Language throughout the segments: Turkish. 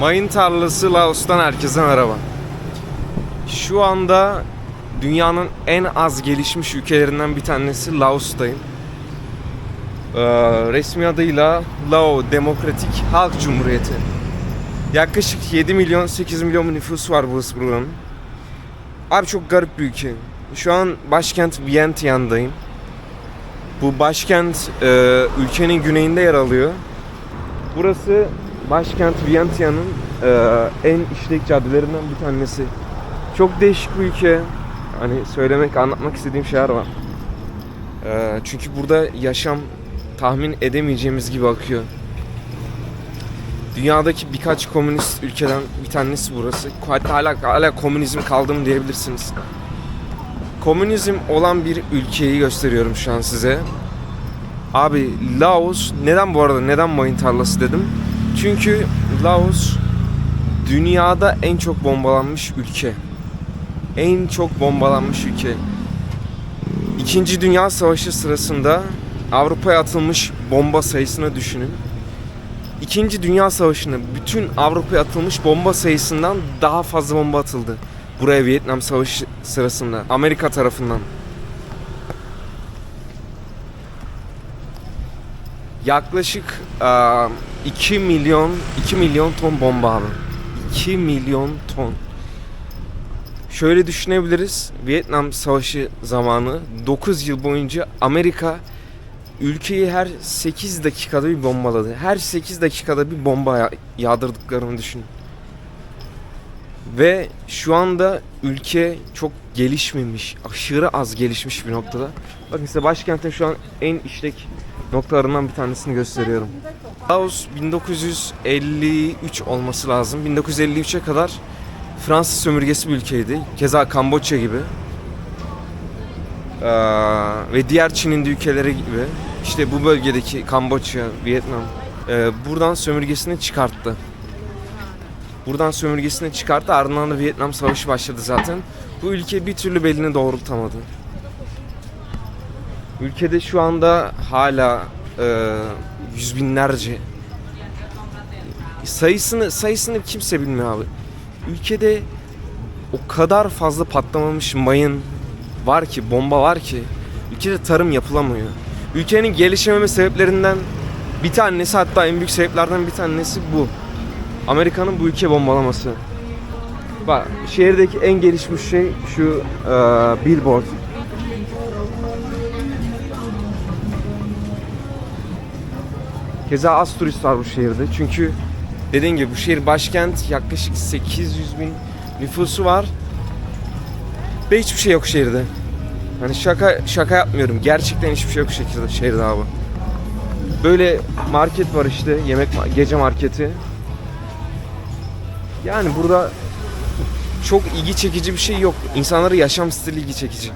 Mayın tarlası Laos'tan herkese merhaba. Şu anda dünyanın en az gelişmiş ülkelerinden bir tanesi Laos'tayım. Ee, resmi adıyla Lao Demokratik Halk Cumhuriyeti. Yaklaşık 7 milyon 8 milyon nüfus var burası buranın. Abi çok garip bir ülke. Şu an başkent Vientiane'dayım. Bu başkent e, ülkenin güneyinde yer alıyor. Burası başkent Vientiane'ın e, en işlek caddelerinden bir tanesi. Çok değişik bir ülke. Hani söylemek, anlatmak istediğim şeyler var. E, çünkü burada yaşam tahmin edemeyeceğimiz gibi akıyor. Dünyadaki birkaç komünist ülkeden bir tanesi burası. Hatta hala, hala komünizm kaldı mı diyebilirsiniz. Komünizm olan bir ülkeyi gösteriyorum şu an size. Abi Laos neden bu arada neden mayın tarlası dedim? Çünkü Laos dünyada en çok bombalanmış ülke. En çok bombalanmış ülke. İkinci Dünya Savaşı sırasında Avrupa'ya atılmış bomba sayısını düşünün. İkinci Dünya Savaşı'nda bütün Avrupa'ya atılmış bomba sayısından daha fazla bomba atıldı. Buraya Vietnam Savaşı sırasında Amerika tarafından. Yaklaşık 2 milyon 2 milyon ton bomba abi. 2 milyon ton. Şöyle düşünebiliriz. Vietnam Savaşı zamanı 9 yıl boyunca Amerika ülkeyi her 8 dakikada bir bombaladı. Her 8 dakikada bir bomba ya- yağdırdıklarını düşünün. Ve şu anda ülke çok gelişmemiş, aşırı az gelişmiş bir noktada. Bakın size başkentin şu an en işlek noktalarından bir tanesini gösteriyorum. Laos 1953 olması lazım. 1953'e kadar Fransız sömürgesi bir ülkeydi. Keza Kamboçya gibi. Ee, ve diğer Çin'in ülkeleri gibi. İşte bu bölgedeki Kamboçya, Vietnam e, buradan sömürgesini çıkarttı. Buradan sömürgesini çıkarttı. Ardından da Vietnam Savaşı başladı zaten. Bu ülke bir türlü belini doğrultamadı. Ülkede şu anda hala e, yüz binlerce sayısını sayısını kimse bilmiyor abi. Ülkede o kadar fazla patlamamış mayın var ki, bomba var ki ülkede tarım yapılamıyor. Ülkenin gelişememe sebeplerinden bir tanesi hatta en büyük sebeplerden bir tanesi bu. Amerika'nın bu ülke bombalaması. Bak şehirdeki en gelişmiş şey şu e, billboard. Keza az turist var bu şehirde. Çünkü dediğim gibi bu şehir başkent yaklaşık 800 bin nüfusu var. Ve hiçbir şey yok şehirde. Hani şaka şaka yapmıyorum. Gerçekten hiçbir şey yok şehirde, şehirde abi. Böyle market var işte. Yemek gece marketi. Yani burada çok ilgi çekici bir şey yok. İnsanların yaşam stili ilgi çekici.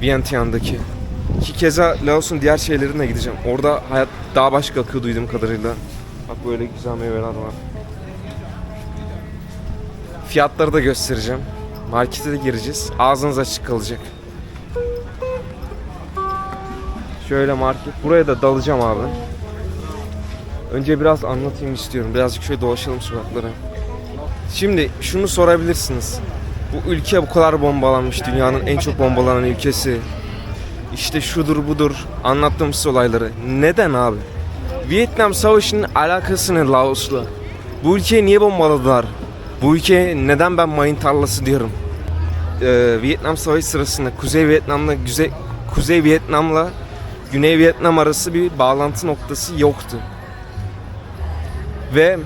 Vientiane'daki. Ki keza Laos'un diğer şehirlerine gideceğim. Orada hayat daha başka akıyor duyduğum kadarıyla. Bak böyle güzel meyveler var. Fiyatları da göstereceğim. Markete de gireceğiz. Ağzınız açık kalacak. Şöyle market. Buraya da dalacağım abi. Önce biraz anlatayım istiyorum. Birazcık şöyle dolaşalım sokaklara. Şimdi şunu sorabilirsiniz. Bu ülke bu kadar bombalanmış. Dünyanın en çok bombalanan ülkesi. İşte şudur budur anlattığımız olayları. Neden abi? Vietnam Savaşı'nın alakası ne Laos'la? Bu ülkeyi niye bombaladılar? Bu ülkeye neden ben mayın tarlası diyorum? Ee, Vietnam Savaşı sırasında Kuzey Vietnam'la Güze- Kuzey Vietnam'la Güney Vietnam arası bir bağlantı noktası yoktu. Ve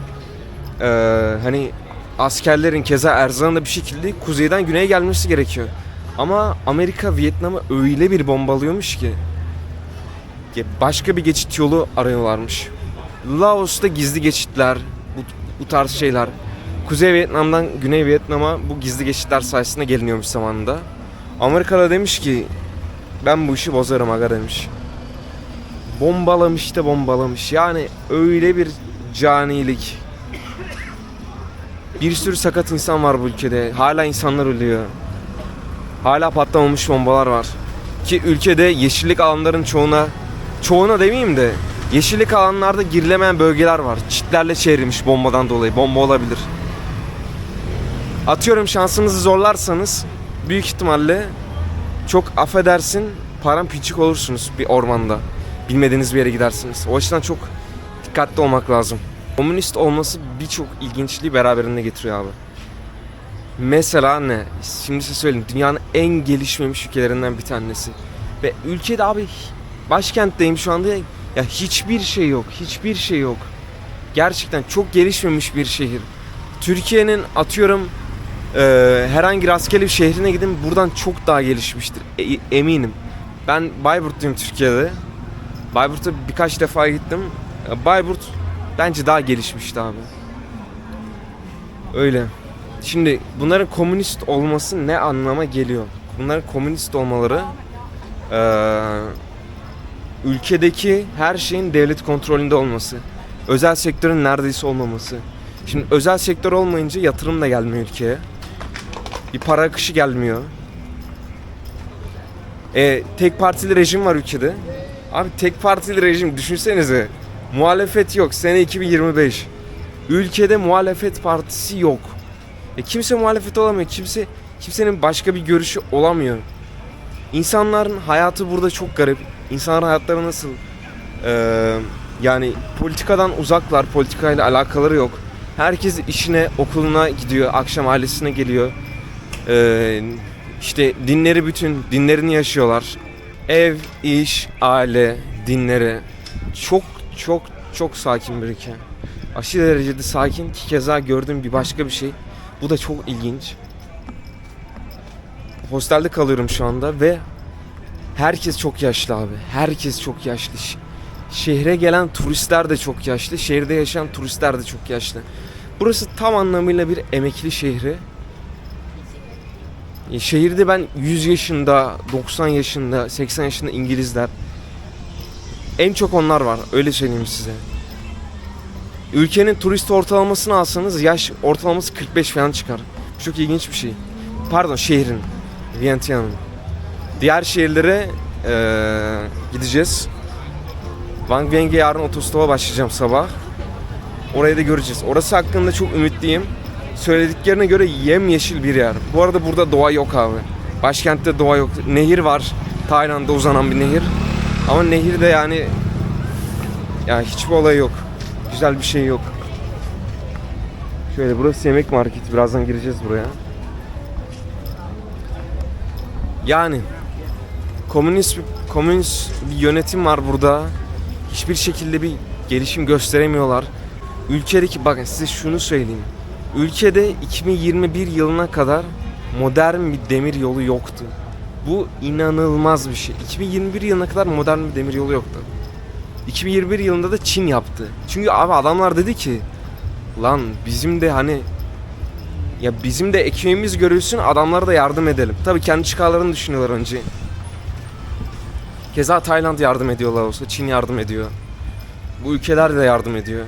e, hani askerlerin keza erzağın da bir şekilde kuzeyden güneye gelmesi gerekiyor. Ama Amerika Vietnam'ı öyle bir bombalıyormuş ki başka bir geçit yolu arıyorlarmış. Laos'ta gizli geçitler, bu, bu tarz şeyler. Kuzey Vietnam'dan Güney Vietnam'a bu gizli geçitler sayesinde geliniyormuş zamanında. Amerika'da demiş ki ben bu işi bozarım aga demiş. Bombalamış da bombalamış. Yani öyle bir canilik. Bir sürü sakat insan var bu ülkede. Hala insanlar ölüyor. Hala patlamamış bombalar var. Ki ülkede yeşillik alanların çoğuna çoğuna demeyeyim de Yeşillik alanlarda girilemeyen bölgeler var. Çitlerle çevrilmiş bombadan dolayı. Bomba olabilir. Atıyorum şansınızı zorlarsanız büyük ihtimalle çok affedersin paramparçık olursunuz bir ormanda. Bilmediğiniz bir yere gidersiniz. O açıdan çok dikkatli olmak lazım. Komünist olması birçok ilginçliği beraberinde getiriyor abi. Mesela ne? Şimdi size söyleyeyim. Dünyanın en gelişmemiş ülkelerinden bir tanesi. Ve ülkede abi başkentteyim şu anda. Ya hiçbir şey yok. Hiçbir şey yok. Gerçekten çok gelişmemiş bir şehir. Türkiye'nin atıyorum e, herhangi rastgele bir şehrine gidin buradan çok daha gelişmiştir. E- eminim. Ben Bayburt'tayım Türkiye'de. Bayburt'a birkaç defa gittim. E, Bayburt bence daha gelişmişti abi. Öyle. Şimdi bunların komünist olması ne anlama geliyor? Bunların komünist olmaları eee, ülkedeki her şeyin devlet kontrolünde olması. Özel sektörün neredeyse olmaması. Şimdi özel sektör olmayınca yatırım da gelmiyor ülkeye. Bir para akışı gelmiyor. E, tek partili rejim var ülkede. Abi tek partili rejim düşünsenize. Muhalefet yok. Sene 2025. Ülkede muhalefet partisi yok. E kimse muhalefet olamıyor. Kimse kimsenin başka bir görüşü olamıyor. İnsanların hayatı burada çok garip. İnsanların hayatları nasıl? Ee, yani politikadan uzaklar. Politikayla alakaları yok. Herkes işine, okuluna gidiyor. Akşam ailesine geliyor. Ee, işte dinleri bütün, dinlerini yaşıyorlar. Ev, iş, aile, dinleri. Çok çok çok sakin bir ülke. Aşırı derecede sakin ki keza gördüğüm bir başka bir şey. Bu da çok ilginç. Hostelde kalıyorum şu anda ve herkes çok yaşlı abi. Herkes çok yaşlı. Şehre gelen turistler de çok yaşlı. Şehirde yaşayan turistler de çok yaşlı. Burası tam anlamıyla bir emekli şehri. E, Şehirde ben 100 yaşında, 90 yaşında, 80 yaşında İngilizler. En çok onlar var. Öyle söyleyeyim size. Ülkenin turist ortalamasını alsanız yaş ortalaması 45 falan çıkar. Çok ilginç bir şey. Pardon şehrin. Vientiane'ın. Diğer şehirlere eee, gideceğiz. Wang Weng'e yarın otostopa başlayacağım sabah. Orayı da göreceğiz. Orası hakkında çok ümitliyim. Söylediklerine göre yemyeşil bir yer. Bu arada burada doğa yok abi. Başkentte doğa yok. Nehir var. Tayland'da uzanan bir nehir. Ama nehirde yani ya hiçbir olay yok. Güzel bir şey yok. Şöyle burası yemek marketi. Birazdan gireceğiz buraya. Yani komünist komünist bir yönetim var burada. Hiçbir şekilde bir gelişim gösteremiyorlar. Ülkedeki bakın size şunu söyleyeyim. Ülkede 2021 yılına kadar modern bir demir yolu yoktu. Bu inanılmaz bir şey. 2021 yılına kadar modern bir demir yolu yoktu. 2021 yılında da Çin yaptı. Çünkü abi adamlar dedi ki lan bizim de hani ya bizim de ekmeğimiz görülsün adamlara da yardım edelim. Tabii kendi çıkarlarını düşünüyorlar önce. Keza Tayland yardım ediyor Laos'a, Çin yardım ediyor. Bu ülkeler de yardım ediyor.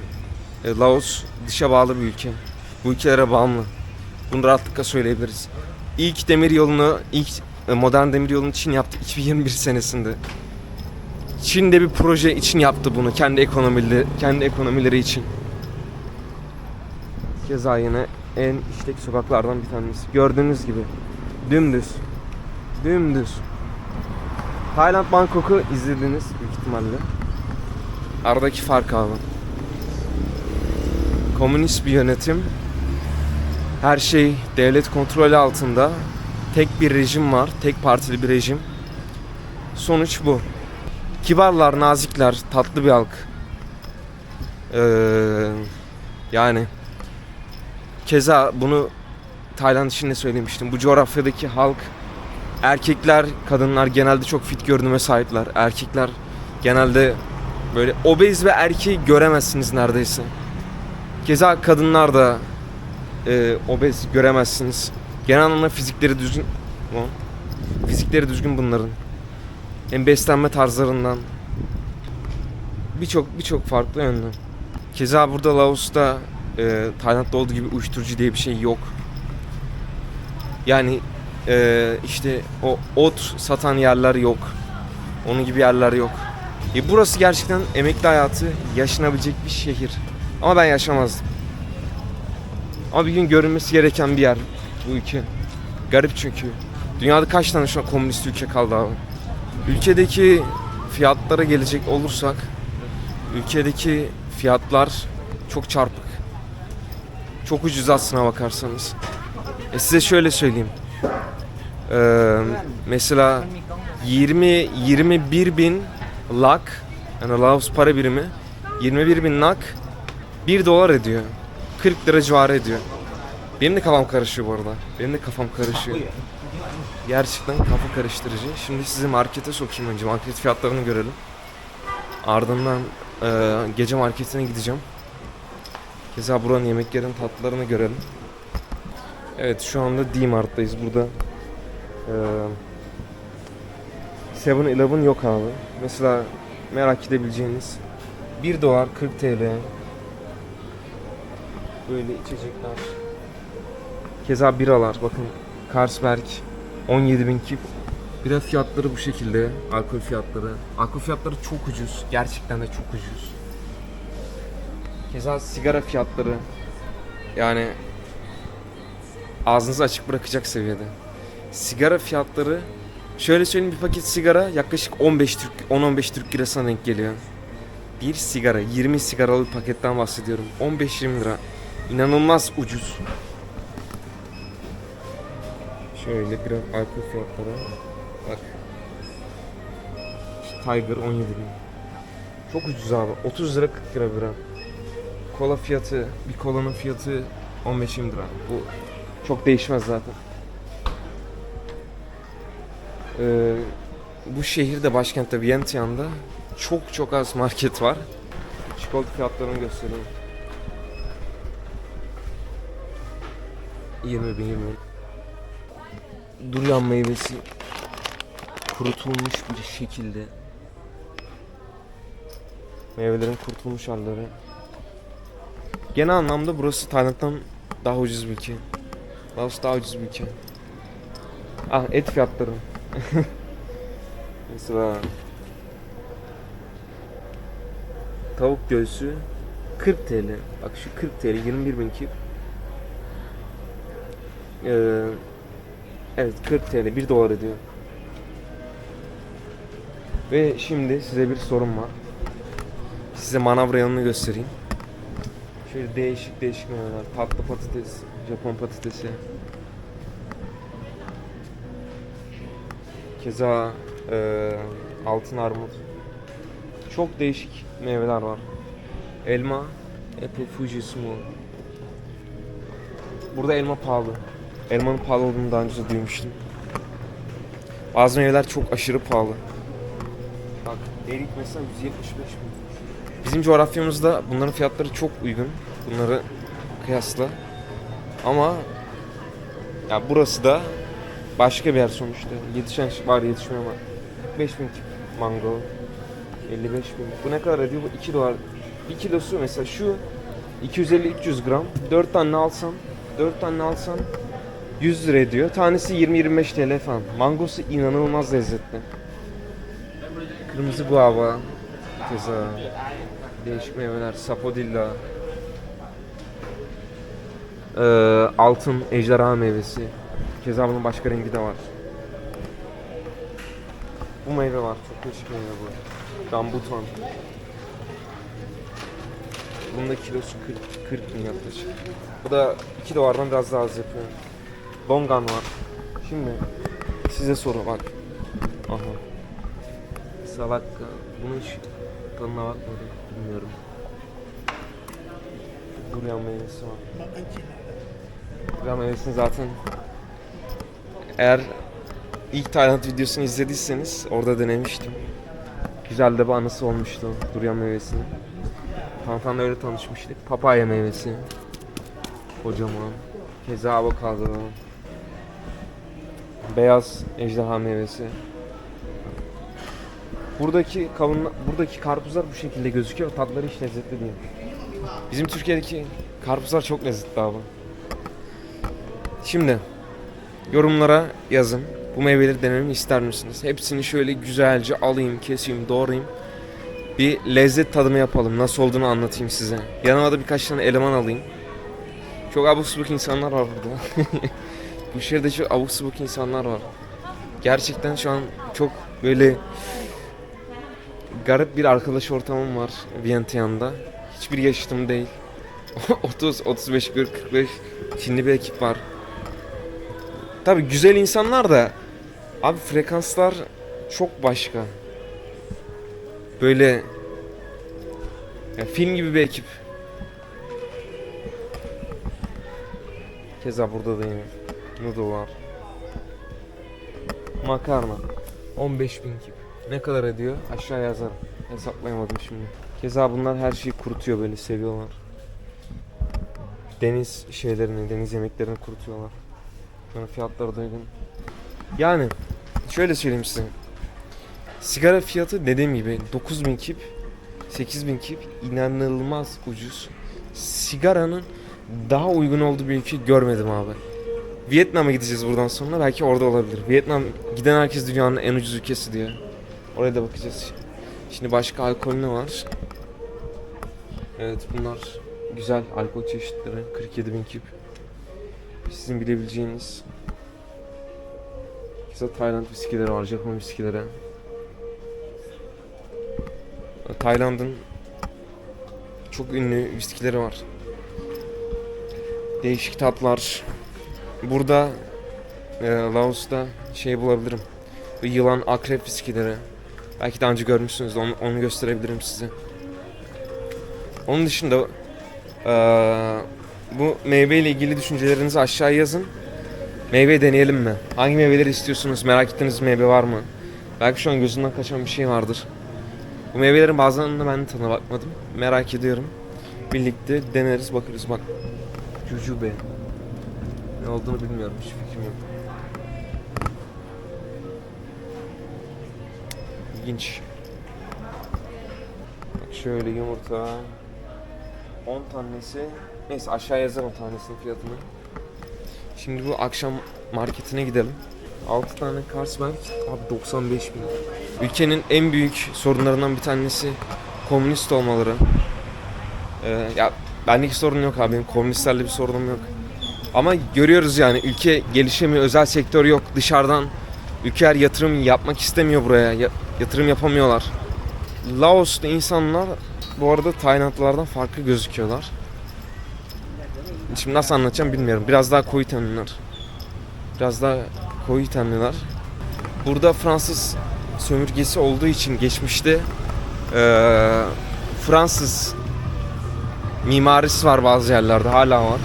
E, Laos dışa bağlı bir ülke. Bu ülkelere bağımlı. Bunu rahatlıkla söyleyebiliriz. İlk demir yolunu, ilk e, modern demir yolunu Çin yaptı 2021 senesinde. Çin de bir proje için yaptı bunu kendi ekonomileri, kendi ekonomileri için. Keza yine en işlek sokaklardan bir tanesi. Gördüğünüz gibi dümdüz. Dümdüz. Tayland Bangkok'u izlediniz büyük ihtimalle. Aradaki fark abi. Komünist bir yönetim. Her şey devlet kontrolü altında. Tek bir rejim var. Tek partili bir rejim. Sonuç bu. Kibarlar, nazikler, tatlı bir halk. Ee, yani keza bunu Tayland için de söylemiştim. Bu coğrafyadaki halk erkekler, kadınlar genelde çok fit görünüme sahipler. Erkekler genelde böyle obez ve erkeği göremezsiniz neredeyse. Keza kadınlar da e, obez göremezsiniz. Genel anlamda fizikleri düzgün. Fizikleri düzgün bunların. Hem beslenme tarzlarından birçok birçok farklı yönden. Keza burada Laos'ta e, Tayland'da olduğu gibi uyuşturucu diye bir şey yok. Yani e, işte o ot satan yerler yok. Onun gibi yerler yok. E burası gerçekten emekli hayatı yaşanabilecek bir şehir. Ama ben yaşamazdım. Ama bir gün görünmesi gereken bir yer bu ülke. Garip çünkü. Dünyada kaç tane şu an komünist ülke kaldı abi? Ülkedeki fiyatlara gelecek olursak ülkedeki fiyatlar çok çarpık. Çok ucuz aslına bakarsanız. E size şöyle söyleyeyim. Ee, mesela 20 21 bin lak yani Laos para birimi 21 bin lak 1 dolar ediyor. 40 lira civarı ediyor. Benim de kafam karışıyor bu arada. Benim de kafam karışıyor. Gerçekten kafa karıştırıcı. Şimdi sizi markete sokayım önce. Market fiyatlarını görelim. Ardından e, gece marketine gideceğim. Keza buranın yemeklerin tatlılarını görelim. Evet şu anda D-Mart'tayız. Burada e, 7-Eleven yok abi. Mesela merak edebileceğiniz 1 dolar 40 TL böyle içecekler. Keza biralar bakın Carlsberg 17 bin kip. Bira fiyatları bu şekilde. Alkol fiyatları. Alkol fiyatları çok ucuz. Gerçekten de çok ucuz. Keza sigara fiyatları. Yani ağzınızı açık bırakacak seviyede. Sigara fiyatları şöyle söyleyeyim bir paket sigara yaklaşık 15 Türk 10-15 Türk lirasına denk geliyor. Bir sigara 20 sigaralı bir paketten bahsediyorum. 15-20 lira. İnanılmaz ucuz. Şöyle gram alkol fiyatları. Bak. Tiger 17 bin. Çok ucuz abi. 30 lira 40 lira bira. Kola fiyatı, bir kolanın fiyatı 15-20 lira. Bu çok değişmez zaten. Ee, bu şehirde başkentte Vientiane'da çok çok az market var. Çikolata fiyatlarını göstereyim. 20 bin 20 bin. Durian meyvesi. Kurutulmuş bir şekilde. Meyvelerin kurutulmuş halleri. Genel anlamda burası Tayland'dan daha ucuz bir ülke. Laos daha ucuz bir ülke. Ah et fiyatları. Mesela tavuk göğsü 40 TL bak şu 40 TL 21 bin kip ee, Evet 40 TL 1 dolar ediyor. Ve şimdi size bir sorum var. Size manavra yanını göstereyim. Şöyle değişik değişik meyveler. Tatlı patates, Japon patatesi. Keza eee, altın armut. Çok değişik meyveler var. Elma, apple fuji small. Burada elma pahalı. Elmanın pahalı olduğunu daha önce duymuştum. Bazı meyveler çok aşırı pahalı. Bak erik mesela 175 bin. Bizim coğrafyamızda bunların fiyatları çok uygun. Bunları kıyasla. Ama ya burası da başka bir yer sonuçta. Yetişen var var. 45 bin tip mango. 55 bin. Bu ne kadar ediyor? Bu 2 dolar. 1 kilosu mesela şu 250-300 gram. 4 tane alsam 4 tane alsam 100 lira ediyor. Tanesi 20-25 TL falan. Mangosu inanılmaz lezzetli. Kırmızı guava. Keza. Değişik meyveler. Sapodilla. Ee, altın ejderha meyvesi. Keza bunun başka rengi de var. Bu meyve var. Çok değişik meyve bu. Rambutan. Bunun da kilosu 40, 40 bin yaklaşık. Bu da 2 dolardan biraz daha az yapıyor. Longan var. Şimdi size soru bak. Aha. Salakka. Bunun hiç tadına bakmadım. Bilmiyorum. Durian meyvesi var. Durian meyvesini zaten eğer ilk Tayland videosunu izlediyseniz orada denemiştim. Güzel de bir anısı olmuştu durian meyvesinin. Tantan'la öyle tanışmıştık. Papaya meyvesi. Kocaman. Keza avokado. Beyaz ejderha meyvesi. Buradaki kavun, buradaki karpuzlar bu şekilde gözüküyor. Tatları hiç lezzetli değil. Bizim Türkiye'deki karpuzlar çok lezzetli abi. Şimdi yorumlara yazın. Bu meyveleri denememi ister misiniz? Hepsini şöyle güzelce alayım, keseyim, doğrayayım. bir lezzet tadımı yapalım. Nasıl olduğunu anlatayım size. Yanıma da birkaç tane eleman alayım. Çok abuk subuk insanlar var burada. Bu şehirde çok abuk subuk insanlar var. Gerçekten şu an çok böyle garip bir arkadaş ortamım var Vientiane'da. Hiçbir yaşıtım değil. 30, 35, 40, 45 Çinli bir ekip var. Tabi güzel insanlar da abi frekanslar çok başka. Böyle ya film gibi bir ekip. Keza burada da yine noodle var. Makarna. 15 bin kip. Ne kadar ediyor? Aşağı yazarım. Hesaplayamadım şimdi. Keza bunlar her şeyi kurutuyor böyle seviyorlar. Deniz şeylerini, deniz yemeklerini kurutuyorlar. Sonra fiyatları da uygun. Yani şöyle söyleyeyim size. Sigara fiyatı dediğim gibi 9000 kip, 8000 kip inanılmaz ucuz. Sigaranın daha uygun olduğu bir ülke görmedim abi. Vietnam'a gideceğiz buradan sonra. Belki orada olabilir. Vietnam giden herkes dünyanın en ucuz ülkesi diyor. Oraya da bakacağız. Şimdi başka alkol ne var? Evet bunlar güzel alkol çeşitleri. 47 bin kip. Sizin bilebileceğiniz. Kısa Tayland viskileri var. Japon viskileri. Tayland'ın çok ünlü viskileri var. Değişik tatlar. Burada e, Laos'ta şey bulabilirim. Bu yılan akrep viskileri. Belki daha önce görmüşsünüz. Onu, onu gösterebilirim size. Onun dışında e, bu meyveyle ilgili düşüncelerinizi aşağıya yazın. Meyve deneyelim mi? Hangi meyveleri istiyorsunuz? Merak ettiğiniz meyve var mı? Belki şu an gözünden kaçan bir şey vardır. Bu meyvelerin bazılarında ben de tadına bakmadım. Merak ediyorum. Birlikte deneriz bakarız bak. Cücube. Ne olduğunu bilmiyorum hiç fikrim yok. İlginç. Bak şöyle yumurta. 10 tanesi. Neyse aşağı yazarım tanesinin fiyatını. Şimdi bu akşam marketine gidelim. 6 tane Carlsberg abi 95 bin. Ülkenin en büyük sorunlarından bir tanesi komünist olmaları. Ee, ya bendeki sorun yok abi komünistlerle bir sorunum yok. Ama görüyoruz yani ülke gelişemiyor, özel sektör yok. Dışarıdan ülkeler yatırım yapmak istemiyor buraya. Ya- yatırım yapamıyorlar. Laos'ta insanlar bu arada Taylandlılardan farklı gözüküyorlar. Şimdi nasıl anlatacağım bilmiyorum. Biraz daha koyu tenliler. Biraz daha koyu tenliler. Burada Fransız sömürgesi olduğu için geçmişte eee, Fransız mimarisi var bazı yerlerde hala var.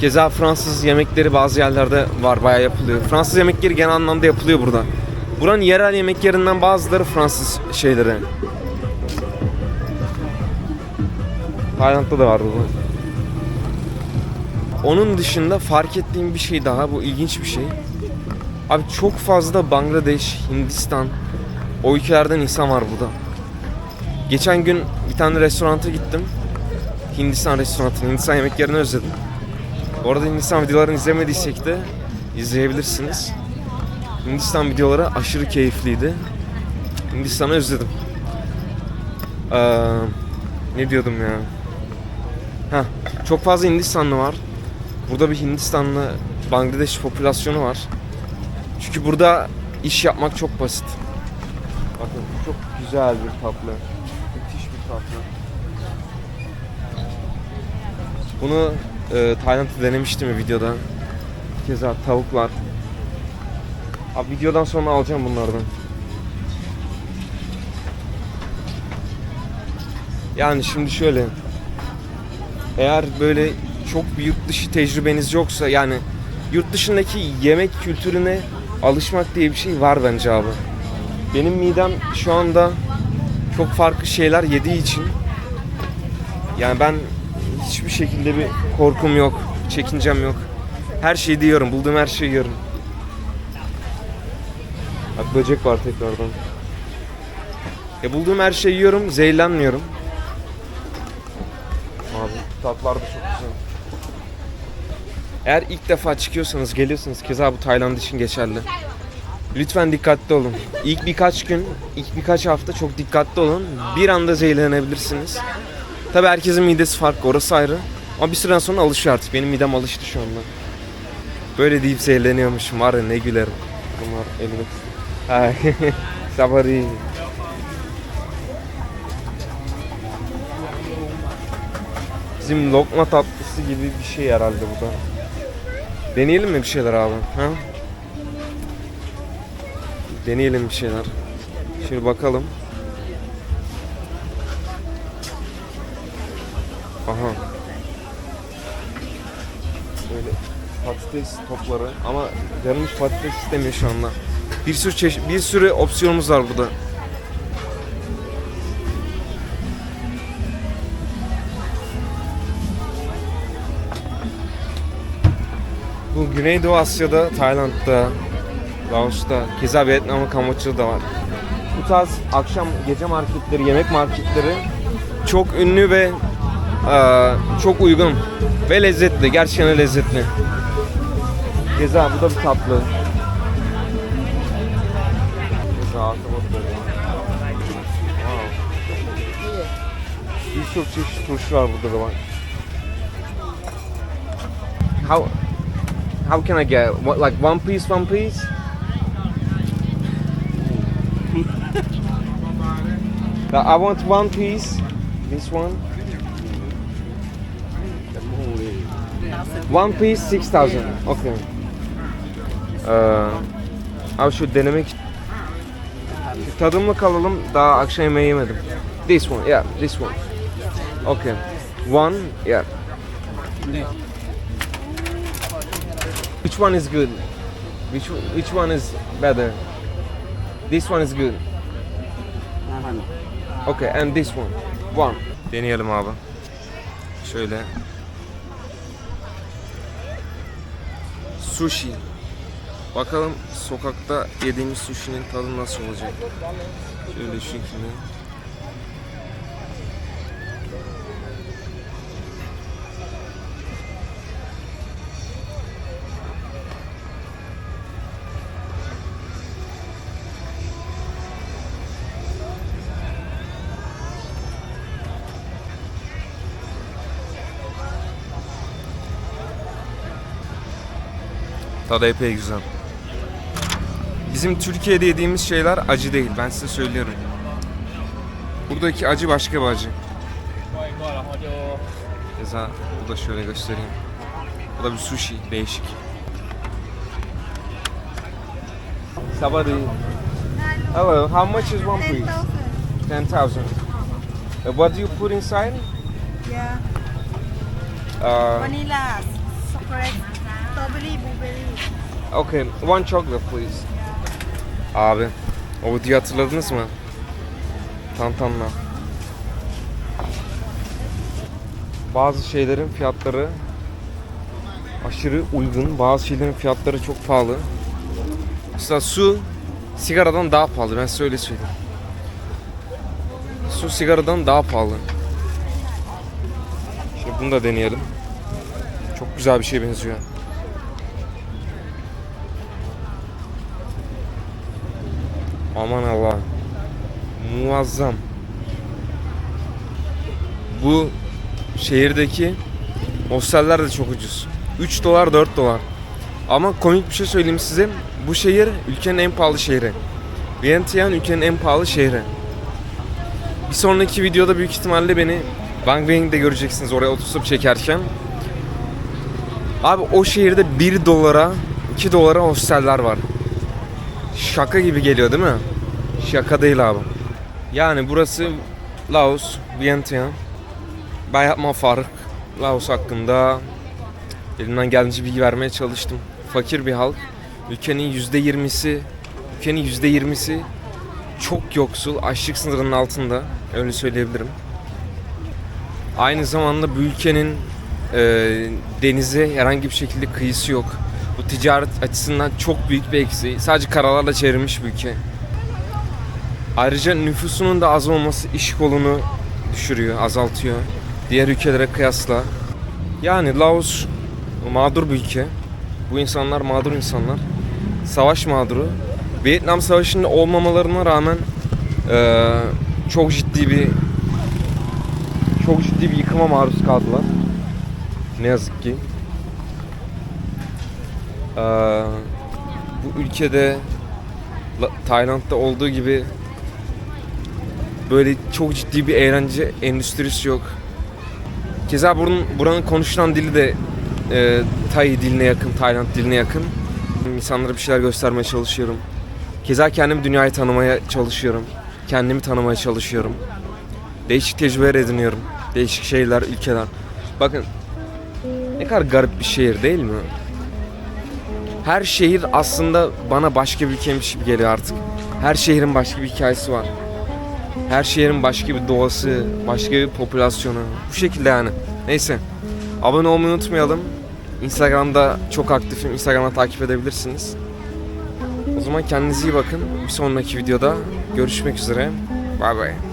Keza Fransız yemekleri bazı yerlerde var bayağı yapılıyor. Fransız yemekleri genel anlamda yapılıyor burada. Buranın yerel yemeklerinden bazıları Fransız şeyleri. Tayland'da da var bu. Onun dışında fark ettiğim bir şey daha bu ilginç bir şey. Abi çok fazla Bangladeş, Hindistan o ülkelerden insan var burada. Geçen gün bir tane restoranta gittim. Hindistan restoranı, Hindistan yemeklerini özledim. Bu arada Hindistan videolarını izlemediysek de izleyebilirsiniz. Hindistan videoları aşırı keyifliydi. Hindistan'ı özledim. Ee, ne diyordum ya? Heh, çok fazla Hindistanlı var. Burada bir Hindistanlı Bangladeş popülasyonu var. Çünkü burada iş yapmak çok basit. Bakın çok güzel bir tatlı. Müthiş bir tatlı. Bunu e, Tayland'da denemiştim videoda. Keza tavuklar. Abi videodan sonra alacağım bunlardan. Yani şimdi şöyle. Eğer böyle çok bir yurt dışı tecrübeniz yoksa yani yurt dışındaki yemek kültürüne alışmak diye bir şey var bence abi. Benim midem şu anda çok farklı şeyler yediği için yani ben hiçbir şekilde bir korkum yok, çekincem yok. Her şeyi yiyorum, bulduğum her şeyi yiyorum. Bak böcek var tekrardan. Ya bulduğum her şeyi yiyorum, zehirlenmiyorum. Abi tatlar da çok güzel. Eğer ilk defa çıkıyorsanız, geliyorsanız keza bu Tayland için geçerli. Lütfen dikkatli olun. İlk birkaç gün, ilk birkaç hafta çok dikkatli olun. Bir anda zehirlenebilirsiniz. Tabi herkesin midesi farklı, orası ayrı. Ama bir süre sonra alışıyor artık. Benim midem alıştı şu anda. Böyle deyip zehirleniyormuşum. Var ya ne gülerim. Bunlar elbet. Sabari. Bizim lokma tatlısı gibi bir şey herhalde bu da. Deneyelim mi bir şeyler abi? Ha? Deneyelim bir şeyler. Şimdi bakalım. Aha. Böyle patates topları ama hiç patates istemiyor şu anda. Bir sürü çeşit, bir sürü opsiyonumuz var burada. Bu Güneydoğu Asya'da, Tayland'da, Laos'ta, keza Vietnam ve Kamboçya'da da var. Bu tarz akşam gece marketleri, yemek marketleri çok ünlü ve çok uygun ve lezzetli, gerçekten lezzetli. Keza bu da bir tatlı. Wow. Birçok çeşit turşu var burada da var. How how can I get what like one piece one piece? I want one piece. This one. One piece six thousand. Okay. Ee, abi şu denemek Şu tadımlı kalalım. Daha akşam yemeği yemedim. This one, yeah, this one. Okay. One, yeah. Which one is good? Which which one is better? This one is good. Okay, and this one. One. Deneyelim abi. Şöyle. Sushi. Bakalım sokakta yediğimiz sushi'nin tadı nasıl olacak. Şöyle şu. Tadı epey güzel. Bizim Türkiye'de yediğimiz şeyler acı değil. Ben size söylüyorum. Buradaki acı başka bir acı. Keza bu da şöyle göstereyim. Bu da bir sushi. Değişik. Sabari. Hello, how much is one please? 10,000. Uh, what do you put inside? Yeah. Uh, Vanilla, chocolate, strawberry, blueberry. Okay, one chocolate please. Abi, o videoyu hatırladınız mı? Tantanla. Bazı şeylerin fiyatları aşırı uygun, bazı şeylerin fiyatları çok pahalı. Mesela su sigaradan daha pahalı, ben size öyle söyleyeyim. Su sigaradan daha pahalı. Şimdi bunu da deneyelim. Çok güzel bir şey benziyor. Aman Allah. Muazzam. Bu şehirdeki hosteller de çok ucuz. 3 dolar 4 dolar. Ama komik bir şey söyleyeyim size. Bu şehir ülkenin en pahalı şehri. Vientiane ülkenin en pahalı şehri. Bir sonraki videoda büyük ihtimalle beni Bangkok'te göreceksiniz oraya otostop çekerken. Abi o şehirde 1 dolara 2 dolara hosteller var. Şaka gibi geliyor değil mi? Şaka değil abi. Yani burası Laos, Vientiane. Ben yapma Faruk. Laos hakkında elimden geldiğince bilgi vermeye çalıştım. Fakir bir halk. Ülkenin yüzde yirmisi, ülkenin yüzde yirmisi çok yoksul, açlık sınırının altında. Öyle söyleyebilirim. Aynı zamanda bu ülkenin e, denize herhangi bir şekilde kıyısı yok. Bu ticaret açısından çok büyük bir eksi. Sadece karalarla çevrilmiş bir ülke. Ayrıca nüfusunun da az olması iş kolunu düşürüyor, azaltıyor. Diğer ülkelere kıyasla. Yani Laos mağdur bir ülke. Bu insanlar mağdur insanlar. Savaş mağduru. Vietnam Savaşı'nda olmamalarına rağmen eee, çok ciddi bir çok ciddi bir yıkıma maruz kaldılar. Ne yazık ki. Eee, bu ülkede La- Tayland'da olduğu gibi böyle çok ciddi bir eğlence endüstrisi yok. Keza buranın, buranın konuşulan dili de e, Tay diline yakın, Tayland diline yakın. İnsanlara bir şeyler göstermeye çalışıyorum. Keza kendimi dünyayı tanımaya çalışıyorum. Kendimi tanımaya çalışıyorum. Değişik tecrübeler ediniyorum. Değişik şeyler, ülkeler. Bakın ne kadar garip bir şehir değil mi? Her şehir aslında bana başka bir ülkeymiş gibi geliyor artık. Her şehrin başka bir hikayesi var. Her şehrin başka bir doğası, başka bir popülasyonu. Bu şekilde yani. Neyse. Abone olmayı unutmayalım. Instagram'da çok aktifim. Instagram'da takip edebilirsiniz. O zaman kendinize iyi bakın. Bir sonraki videoda görüşmek üzere. Bay bay.